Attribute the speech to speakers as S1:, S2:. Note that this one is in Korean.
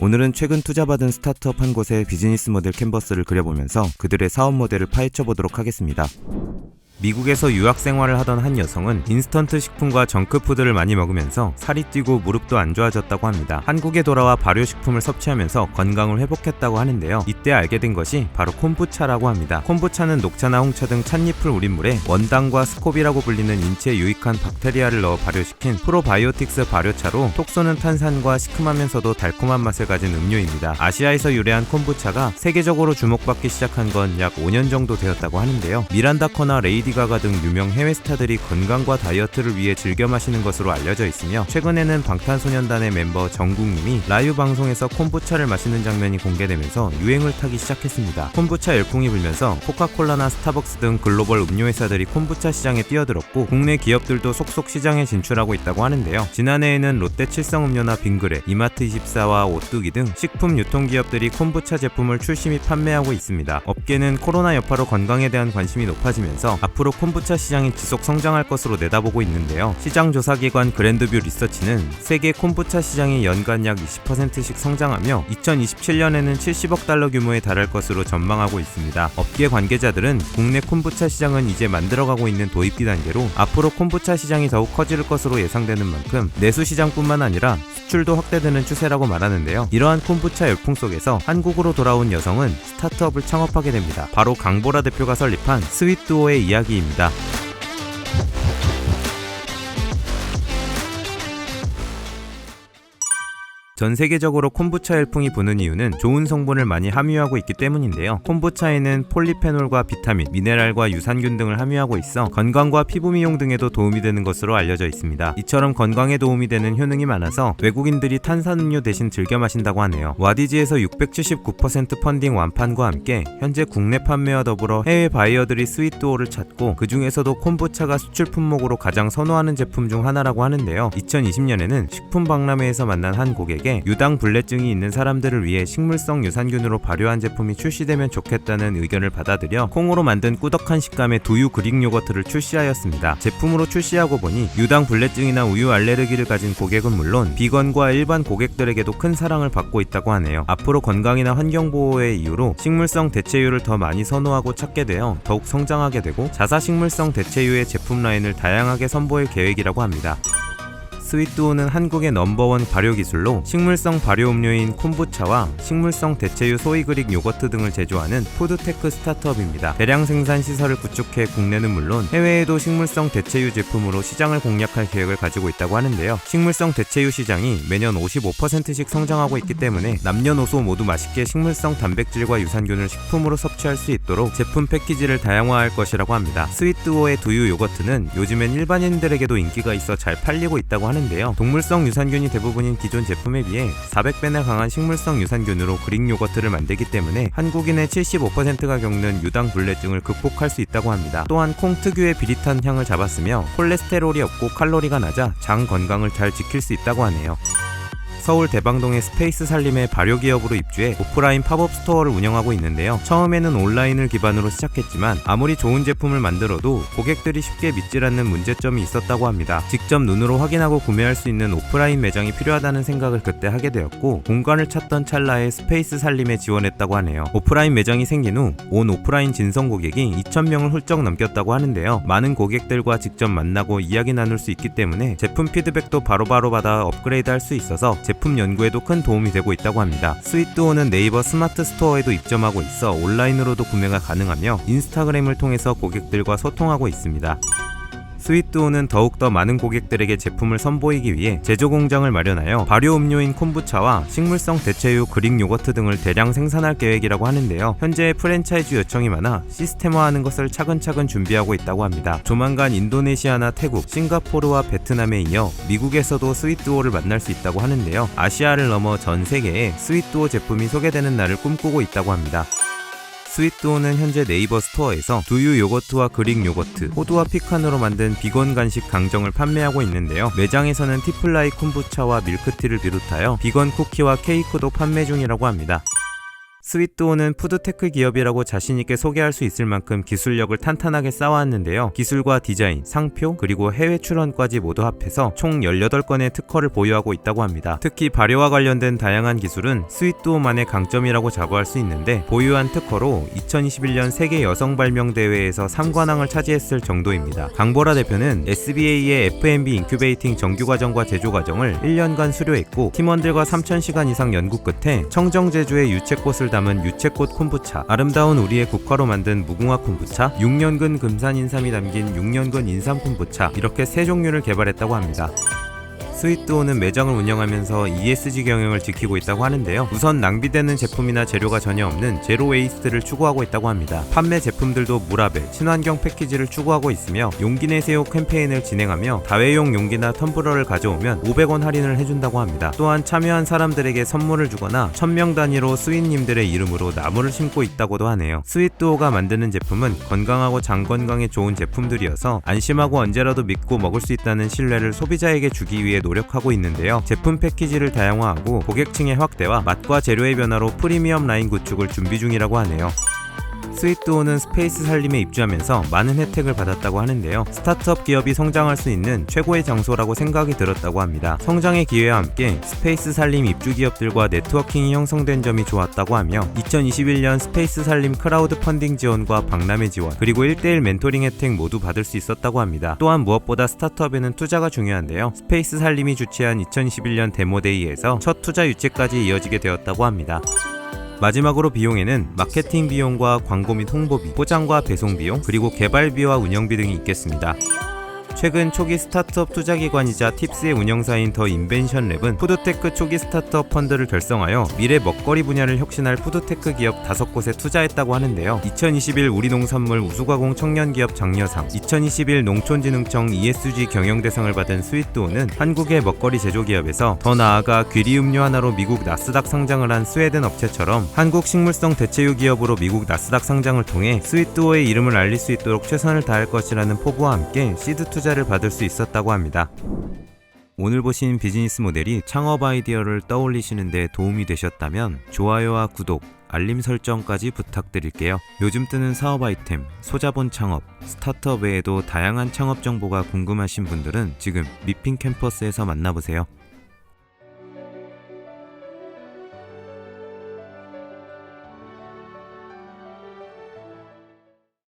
S1: 오늘은 최근 투자받은 스타트업 한 곳의 비즈니스 모델 캔버스를 그려보면서 그들의 사업 모델을 파헤쳐 보도록 하겠습니다. 미국에서 유학 생활을 하던 한 여성은 인스턴트 식품과 정크푸드를 많이 먹으면서 살이 찌고 무릎도 안 좋아졌다고 합니다. 한국에 돌아와 발효식품을 섭취하면서 건강을 회복했다고 하는데요. 이때 알게 된 것이 바로 콤부차라고 합니다. 콤부차는 녹차나 홍차 등 찻잎을 우린 물에 원당과 스코비라고 불리는 인체에 유익한 박테리아를 넣어 발효시킨 프로바이오틱스 발효차로 톡 쏘는 탄산과 시큼하면서도 달콤한 맛을 가진 음료입니다. 아시아에서 유래한 콤부차가 세계적으로 주목받기 시작한 건 약 5년 정도 되었다고 하는데요. 미란다 커나 레이디 가가 등 유명 해외 스타들이 건강과 다이어트를 위해 즐겨 마시는 것으로 알려져 있으며 최근에는 방탄소년단의 멤버 정국님이 라이브 방송에서 콤부차를 마시는 장면이 공개되면서 유행을 타기 시작했습니다. 콤부차 열풍이 불면서 코카콜라나 스타벅스 등 글로벌 음료 회사들이 콤부차 시장에 뛰어들었고 국내 기업들도 속속 시장에 진출하고 있다고 하는데요. 지난해에는 롯데 칠성음료나 빙그레, 이마트24와 오뚜기 등 식품 유통기업들이 콤부차 제품을 출시 및 판매하고 있습니다. 업계는 코로나 여파로 건강에 대한 관심이 높아지면서 앞 으로 콤부차 시장이 지속 성장할 것으로 내다보고 있는데요. 시장 조사 기관 그랜드뷰 리서치는 세계 콤부차 시장이 연간 약 20%씩 성장하며 2027년에는 70억 달러 규모에 달할 것으로 전망하고 있습니다. 업계 관계자들은 국내 콤부차 시장은 이제 만들어가고 있는 도입기 단계로 앞으로 콤부차 시장이 더욱 커질 것으로 예상되는 만큼 내수 시장뿐만 아니라 수출도 확대되는 추세라고 말하는데요. 이러한 콤부차 열풍 속에서 한국으로 돌아온 여성은 스타트업을 창업하게 됩니다. 바로 강보라 대표가 설립한 스윗두오의 이야기 입니다. 전 세계적으로 콤부차 열풍이 부는 이유는 좋은 성분을 많이 함유하고 있기 때문인데요. 콤부차에는 폴리페놀과 비타민, 미네랄과 유산균 등을 함유하고 있어 건강과 피부 미용 등에도 도움이 되는 것으로 알려져 있습니다. 이처럼 건강에 도움이 되는 효능이 많아서 외국인들이 탄산음료 대신 즐겨 마신다고 하네요. 와디지에서 679% 펀딩 완판과 함께 현재 국내 판매와 더불어 해외 바이어들이 스윗도어를 찾고 그 중에서도 콤부차가 수출 품목으로 가장 선호하는 제품 중 하나라고 하는데요. 2020년에는 식품 박람회에서 만난 한 고객 유당 불내증이 있는 사람들을 위해 식물성 유산균으로 발효한 제품이 출시되면 좋겠다는 의견을 받아들여 콩으로 만든 꾸덕한 식감의 두유 그릭 요거트를 출시하였습니다. 제품으로 출시하고 보니 유당 불내증이나 우유 알레르기를 가진 고객은 물론 비건과 일반 고객들에게도 큰 사랑을 받고 있다고 하네요. 앞으로 건강이나 환경 보호의 이유로 식물성 대체유를 더 많이 선호하고 찾게 되어 더욱 성장하게 되고 자사 식물성 대체유의 제품 라인을 다양하게 선보일 계획이라고 합니다. 스윗두오는 한국의 넘버원 발효 기술로 식물성 발효 음료인 콤부차와 식물성 대체유 소이그릭 요거트 등을 제조하는 푸드테크 스타트업입니다. 대량 생산 시설을 구축해 국내는 물론 해외에도 식물성 대체유 제품으로 시장을 공략할 계획을 가지고 있다고 하는데요. 식물성 대체유 시장이 매년 55%씩 성장하고 있기 때문에 남녀노소 모두 맛있게 식물성 단백질과 유산균을 식품으로 섭취할 수 있도록 제품 패키지를 다양화할 것이라고 합니다. 스윗두오의 두유 요거트는 요즘엔 일반인들에게도 인기가 있어 잘 팔리고 있다고 하는 하는데요. 동물성 유산균이 대부분인 기존 제품에 비해 400배나 강한 식물성 유산균으로 그릭 요거트를 만들기 때문에 한국인의 75%가 겪는 유당 불내증을 극복할 수 있다고 합니다. 또한 콩 특유의 비릿한 향을 잡았으며 콜레스테롤이 없고 칼로리가 낮아 장 건강을 잘 지킬 수 있다고 하네요. 서울 대방동의 스페이스 살림의 발효 기업으로 입주해 오프라인 팝업 스토어를 운영하고 있는데요. 처음에는 온라인을 기반으로 시작했지만 아무리 좋은 제품을 만들어도 고객들이 쉽게 믿질 않는 문제점이 있었다고 합니다. 직접 눈으로 확인하고 구매할 수 있는 오프라인 매장이 필요하다는 생각을 그때 하게 되었고 공간을 찾던 찰나에 스페이스 살림에 지원했다고 하네요. 오프라인 매장이 생긴 후 온 오프라인 진성 고객이 2,000명을 훌쩍 넘겼다고 하는데요. 많은 고객들과 직접 만나고 이야기 나눌 수 있기 때문에 제품 피드백도 바로바로 받아 업그레이드 할 수 있어서 제품 연구에도 큰 도움이 되고 있다고 합니다. 스윗두오는 네이버 스마트 스토어에도 입점하고 있어 온라인으로도 구매가 가능하며 인스타그램을 통해서 고객들과 소통하고 있습니다. 스윗두오는 더욱더 많은 고객들에게 제품을 선보이기 위해 제조 공장을 마련하여 발효 음료인 콤부차와 식물성 대체유 그릭 요거트 등을 대량 생산할 계획이라고 하는데요. 현재 프랜차이즈 요청이 많아 시스템화하는 것을 차근차근 준비하고 있다고 합니다. 조만간 인도네시아나 태국, 싱가포르와 베트남에 이어 미국에서도 스윗두오를 만날 수 있다고 하는데요. 아시아를 넘어 전 세계에 스윗두오 제품이 소개되는 날을 꿈꾸고 있다고 합니다. 스윗두오는 현재 네이버 스토어에서 두유 요거트와 그릭 요거트, 호두와 피칸으로 만든 비건 간식 강정을 판매하고 있는데요. 매장에서는 티플라이 콤부차와 밀크티를 비롯하여 비건 쿠키와 케이크도 판매 중이라고 합니다. 스윗도어는 푸드테크 기업이라고 자신있게 소개할 수 있을 만큼 기술력을 탄탄하게 쌓아왔는데요. 기술과 디자인, 상표, 그리고 해외 출원까지 모두 합해서 총 18건의 특허를 보유하고 있다고 합니다. 특히 발효와 관련된 다양한 기술은 스윗도어만의 강점이라고 자부할 수 있는데 보유한 특허로 2021년 세계 여성 발명 대회에서 3관왕을 차지했을 정도입니다. 강보라 대표는 SBA의 F&B 인큐베이팅 정규 과정과 제조 과정을 1년간 수료했고 팀원들과 3,000시간 이상 연구 끝에 청정 제주의 유채꽃을 담은 유채꽃 콤부차, 아름다운 우리의 국화로 만든 무궁화 콤부차, 6년근 금산 인삼이 담긴 6년근 인삼 콤부차 이렇게 세 종류를 개발했다고 합니다. 스윗도어는 매장을 운영하면서 ESG 경영을 지키고 있다고 하는데요. 우선 낭비되는 제품이나 재료가 전혀 없는 제로 웨이스트를 추구하고 있다고 합니다. 판매 제품들도 무라벨, 친환경 패키지를 추구하고 있으며 용기 내세요 캠페인을 진행하며 다회용 용기나 텀블러를 가져오면 500원 할인을 해준다고 합니다. 또한 참여한 사람들에게 선물을 주거나 1000명 단위로 스윗님들의 이름으로 나무를 심고 있다고도 하네요. 스윗도어가 만드는 제품은 건강하고 장 건강에 좋은 제품들이어서 안심하고 언제라도 믿고 먹을 수 있다는 신뢰를 소비자에게 주기 위해 노력 하고 있는데요. 제품 패키지를 다양화하고 고객층의 확대와 맛과 재료의 변화로 프리미엄 라인 구축을 준비 중이라고 하네요. 스윗도어는 스페이스 살림에 입주하면서 많은 혜택을 받았다고 하는데요. 스타트업 기업이 성장할 수 있는 최고의 장소라고 생각이 들었다고 합니다. 성장의 기회와 함께 스페이스 살림 입주 기업들과 네트워킹이 형성된 점이 좋았다고 하며 2021년 스페이스 살림 크라우드 펀딩 지원과 박람회 지원 그리고 1대1 멘토링 혜택 모두 받을 수 있었다고 합니다. 또한 무엇보다 스타트업에는 투자가 중요한데요. 스페이스 살림이 주최한 2021년 데모데이에서 첫 투자 유치까지 이어지게 되었다고 합니다. 마지막으로 비용에는 마케팅 비용과 광고 및 홍보비, 포장과 배송 비용, 그리고 개발비와 운영비 등이 있겠습니다. 최근 초기 스타트업 투자기관이자 팁스의 운영사인 더 인벤션 랩은 푸드테크 초기 스타트업 펀드를 결성하여 미래 먹거리 분야를 혁신할 푸드테크 기업 5곳에 투자했다고 하는데요. 2021 우리농산물 우수가공 청년기업 장려상, 2021 농촌진흥청 ESG 경영대상을 받은 스윗도어는 한국의 먹거리 제조기업에서 더 나아가 귀리 음료 하나로 미국 나스닥 상장을 한 스웨덴 업체처럼 한국 식물성 대체유 기업으로 미국 나스닥 상장을 통해 스윗도어의 이름을 알릴 수 있도록 최선을 다할 것이라는 포부와 함께 시드 투자를 받을 수 있었다고 합니다. 오늘 보신 비즈니스 모델이 창업 아이디어를 떠올리시는 데 도움이 되셨다면 좋아요와 구독, 알림 설정까지 부탁드릴게요. 요즘 뜨는 사업 아이템, 소자본 창업, 스타트업 외에도 다양한 창업 정보가 궁금하신 분들은 지금 미핑 캠퍼스에서 만나보세요.